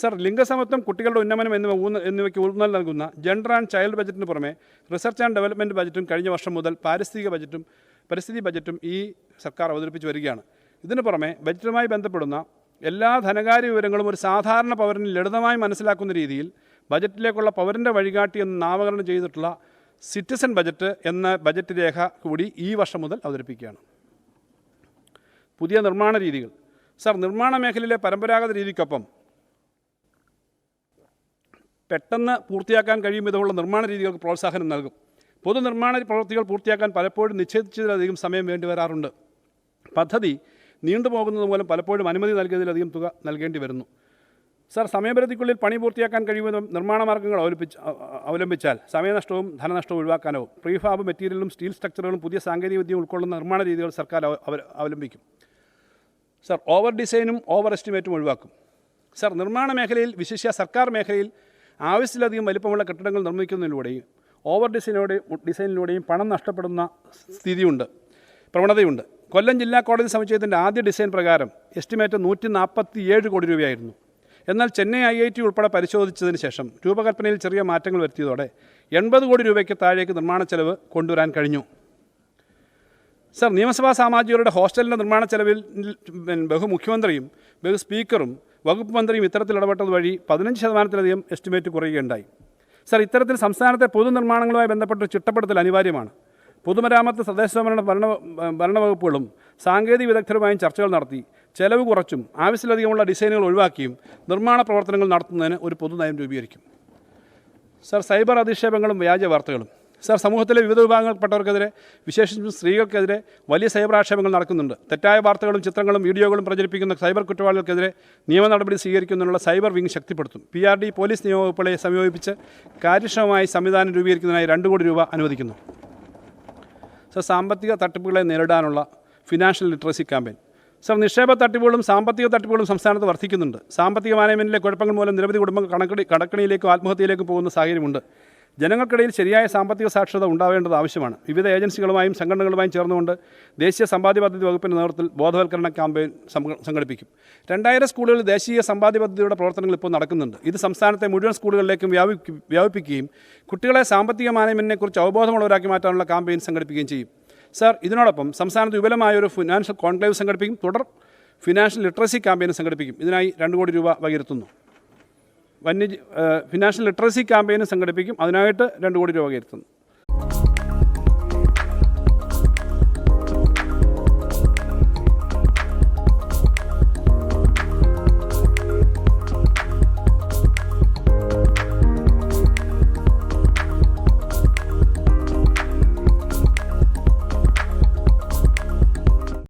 Sir ലിംഗസമത്വം കുട്ടികളുടെ ഉന്നമനം എന്നിവ ഊന്ന എന്നിവയ്ക്ക് ഊന്നൽ നൽകുന്ന ജെൻഡർ ആൻഡ് ചൈൽഡ് ബജറ്റിന് പുറമെ റിസർച്ച് ആൻഡ് ഡെവലപ്മെന്റ് ബജറ്റും കഴിഞ്ഞ വർഷം മുതൽ പാരിസ്ഥിതിക ബജറ്റും പരിസ്ഥിതി ബജറ്റും ഈ സർക്കാർ അവതരിപ്പിച്ച് വരികയാണ്. ഇതിനു പുറമെ ബജറ്റുമായി ബന്ധപ്പെടുന്ന എല്ലാ ധനകാര്യ വിവരങ്ങളും ഒരു സാധാരണ പൗരന് ലളിതമായി മനസ്സിലാക്കുന്ന രീതിയിൽ ബജറ്റിലേക്കുള്ള പൗരന്റെ വഴികാട്ടി എന്ന് നാമകരണം ചെയ്തിട്ടുള്ള സിറ്റിസൺ ബജറ്റ് എന്ന ബജറ്റ് രേഖ കൂടി ഈ വർഷം മുതൽ അവതരിപ്പിക്കുകയാണ്. പുതിയ നിർമ്മാണ രീതികൾ. സർ നിർമ്മാണ മേഖലയിലെ പരമ്പരാഗത രീതിക്കൊപ്പം പെട്ടെന്ന് പൂർത്തിയാക്കാൻ കഴിയും വിധമുള്ള നിർമ്മാണ രീതികൾക്ക് പ്രോത്സാഹനം നൽകും. പൊതുനിർമ്മാണ പ്രവൃത്തികൾ പൂർത്തിയാക്കാൻ പലപ്പോഴും നിശ്ചയിച്ചതിലധികം സമയം വേണ്ടി വരാറുണ്ട്. പദ്ധതി നീണ്ടുപോകുന്നത് മൂലം പലപ്പോഴും അനുമതി നൽകിയതിലധികം തുക നൽകേണ്ടി വരുന്നു. സാർ സമയപരിധിക്കുള്ളിൽ പണി പൂർത്തിയാക്കാൻ കഴിയുമെന്നും നിർമ്മാണ മാർഗങ്ങൾ അവലംബിച്ച് അവലംബിച്ചാൽ സമയനഷ്ടവും ധനനഷ്ടവും ഒഴിവാക്കാനാവും. പ്രീഫാബ് മെറ്റീരിയലും സ്റ്റീൽ സ്ട്രക്ചറുകളും പുതിയ സാങ്കേതിക വിദ്യ ഉൾക്കൊള്ളുന്ന നിർമ്മാണ രീതികൾ സർക്കാർ അവ- അവ- അവലംബിക്കും. സാർ ഓവർ ഡിസൈനും ഓവർ എസ്റ്റിമേറ്റും ഒഴിവാക്കും. സാർ നിർമ്മാണ മേഖലയിൽ വിശേഷ സർക്കാർ മേഖലയിൽ ആവശ്യത്തിലധികം വലിപ്പമുള്ള കെട്ടിടങ്ങൾ നിർമ്മിക്കുന്നതിലൂടെയും ഓവർ ഡിസൈനോടെയും ഡിസൈനിലൂടെയും പണം നഷ്ടപ്പെടുന്ന സ്ഥിതിയുണ്ട് പ്രവണതയുണ്ട്. കൊല്ലം ജില്ലാ കോടതി സമുച്ചയത്തിന്റെ ആദ്യ ഡിസൈൻ പ്രകാരം എസ്റ്റിമേറ്റ് നൂറ്റി നാൽപ്പത്തി ഏഴ് കോടി രൂപയായിരുന്നു. എന്നാൽ ചെന്നൈ ഐ ഐ ടി ഉൾപ്പെടെ പരിശോധിച്ചതിന് ശേഷം രൂപകൽപ്പനയിൽ ചെറിയ മാറ്റങ്ങൾ വരുത്തിയതോടെ എൺപത് കോടി രൂപയ്ക്ക് താഴേക്ക് നിർമ്മാണ ചെലവ് കൊണ്ടുവരാൻ കഴിഞ്ഞു. സർ നിയമസഭാ സാമാജികരുടെ ഹോസ്റ്റലിന്റെ നിർമ്മാണ ചെലവിൽ ബഹുമുഖ്യമന്ത്രിയും ബഹു ബഹു സ്പീക്കറും വകുപ്പ് മന്ത്രിയും ഇത്തരത്തിൽ ഇടപെട്ടത് വഴി പതിനഞ്ച് ശതമാനത്തിലധികം എസ്റ്റിമേറ്റ് കുറയുകയുണ്ടായി. സർ ഇത്തരത്തിൽ സംസ്ഥാനത്തെ പൊതുനിർമ്മാണങ്ങളുമായി ബന്ധപ്പെട്ട ചിട്ടപ്പെടുത്തൽ അനിവാര്യമാണ്. പൊതുമരാമത്ത് തദ്ദേശഭരണ ഭരണ ഭരണവകുപ്പുകളും സാങ്കേതിക വിദഗ്ധരുമായും ചർച്ചകൾ നടത്തി ചെലവ് കുറച്ചും ആവശ്യത്തിലധികമുള്ള ഡിസൈനുകൾ ഒഴിവാക്കിയും നിർമ്മാണ പ്രവർത്തനങ്ങൾ നടത്തുന്നതിന് ഒരു പൊതുനയം രൂപീകരിക്കും. സർ സൈബർ അധിക്ഷേപങ്ങളും വ്യാജ വാർത്തകളും. സർ സമൂഹത്തിലെ വിവിധ വിഭാഗങ്ങൾപ്പെട്ടവർക്കെതിരെ വിശേഷിച്ചും സ്ത്രീകൾക്കെതിരെ വലിയ സൈബർ ആക്ഷേപങ്ങൾ നടക്കുന്നുണ്ട്. തെറ്റായ വാർത്തകളും ചിത്രങ്ങളും വീഡിയോകളും പ്രചരിപ്പിക്കുന്ന സൈബർ കുറ്റവാളികൾക്കെതിരെ നിയമ നടപടി സ്വീകരിക്കുന്നതിനുള്ള സൈബർ വിങ് ശക്തിപ്പെടുത്തും. പി ആർ ഡി പോലീസ് നിയമവകുപ്പുകളെ സമീപിച്ച് കാര്യക്ഷമമായി സംവിധാനം രൂപീകരിക്കുന്നതിനായി രണ്ട് കോടി രൂപ അനുവദിക്കുന്നു. സർ സാമ്പത്തിക തട്ടിപ്പുകളെ നേരിടാനുള്ള ഫിനാൻഷ്യൽ ലിറ്ററസി ക്യാമ്പയിൻ. സർ നിക്ഷേപ തട്ടിപ്പുകളും സാമ്പത്തിക തട്ടിപ്പുകളും സംസ്ഥാനത്ത് വർദ്ധിക്കുന്നുണ്ട്. സാമ്പത്തിക മാനേജ്മെന്റിലെ കുഴപ്പങ്ങൾ മൂലം നിരവധി കുടുംബങ്ങൾ കണക്കടി കടക്കണിയിലേക്കും ആത്മഹത്യയിലേക്കും പോകുന്ന സാഹചര്യമുണ്ട്. ജനങ്ങൾക്കിടയിൽ ശരിയായ സാമ്പത്തിക സാക്ഷരത ഉണ്ടാവേണ്ടത് ആവശ്യമാണ്. വിവിധ ഏജൻസികളുമായും സംഘടനകളുമായും ചേർന്നുകൊണ്ട് ദേശീയ സമ്പാദ്യ പദ്ധതി വകുപ്പിന്റെ നേതൃത്വത്തിൽ ബോധവൽക്കരണ ക്യാമ്പയിൻ സംഘടിപ്പിക്കും. രണ്ടായിരം സ്കൂളുകളിൽ ദേശീയ സമ്പാദ്യ പദ്ധതിയുടെ പ്രവർത്തനങ്ങൾ ഇപ്പോൾ നടക്കുന്നുണ്ട്. ഇത് സംസ്ഥാനത്തെ മുഴുവൻ സ്കൂളുകളിലേക്കും വ്യാപിപ്പി വ്യാപിപ്പിക്കുകയും കുട്ടികളെ സാമ്പത്തിക മാനേജ്മെന്റിനെക്കുറിച്ച് അവബോധമുള്ളവരാക്കി മാറ്റാനുള്ള ക്യാമ്പയിൻ സംഘടിപ്പിക്കുകയും ചെയ്യും. സർ ഇതിനോടൊപ്പം സംസ്ഥാനത്ത് വിപുലമായ ഒരു ഫിനാൻഷ്യൽ കോൺക്ലേവ് സംഘടിപ്പിക്കും. തുടർ ഫിനാൻഷ്യൽ ലിറ്ററസി ക്യാമ്പയിൻ സംഘടിപ്പിക്കും. ഇതിനായി രണ്ട് കോടി രൂപ വകയിരുത്തുന്നു. വന്യജീ ഫിനാൻഷ്യൽ ലിറ്ററസി ക്യാമ്പയിനും സംഘടിപ്പിക്കും. അതിനായിട്ട് രണ്ട് കോടി രൂപ വകയിരുത്തുന്നു.